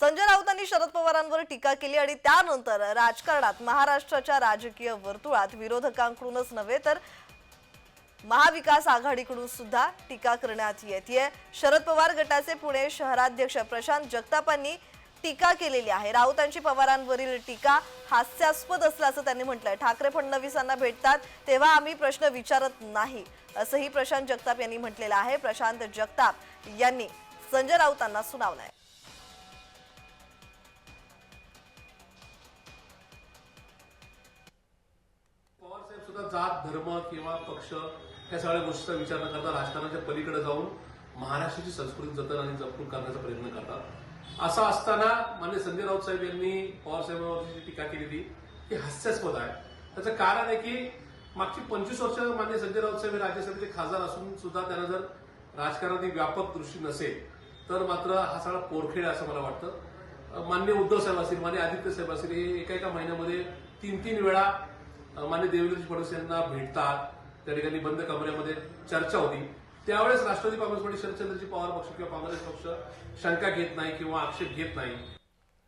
संजय राऊतांनी शरद पवारांवर टीका केली आणि त्यानंतर राजकारणात महाराष्ट्राच्या राजकीय वर्तुळात विरोधकांकडूनच नव्हे तर महाविकास आघाडीकडून सुद्धा टीका करण्यात येते शरद पवार गटाचे पुणे शहराध्यक्ष प्रशांत जगतापांनी टीका केलेली आहे. राऊतांची पवारांवरील टीका हास्यास्पद असल्याचं त्यांनी म्हटलंय. ठाकरे फडणवीसांना भेटतात तेव्हा आम्ही प्रश्न विचारत नाही असंही प्रशांत जगताप यांनी म्हटलेलं आहे. प्रशांत जगताप यांनी संजय राऊतांना सुनावलंय. सुद्धा जात धर्म किंवा पक्ष या सगळ्या गोष्टीचा विचार न करता राजकारणाच्या पलीकडे जाऊन महाराष्ट्राची संस्कृती जतन आणि जपून करण्याचा प्रयत्न करतात. असं असताना मान्य संजय राऊत साहेब यांनी पवार साहेबांवरची जी टीका केली ती हास्यास्पद आहे. त्याचं कारण आहे की मागची पंचवीस वर्ष मान्य संजय राऊत साहेब हे राज्यसभेचे खासदार असून सुद्धा त्यांना जर राजकारणात व्यापक दृष्टी नसेल तर मात्र हा सगळा पोरखेळ असं मला वाटतं. मान्य उद्धव साहेब असतील मान्य आदित्य साहेब असतील हे एका एका महिन्यामध्ये तीन तीन वेळा मान्य देवेंद्रजी फडणवीस यांना भेटतात. त्या ठिकाणी बंद कमऱ्यामध्ये चर्चा होती. त्यावेळेस राष्ट्रवादी काँग्रेस पार्टी शरदचंद्रजी पवार पक्ष किंवा काँग्रेस पक्ष शंका घेत नाही किंवा आक्षेप घेत नाही.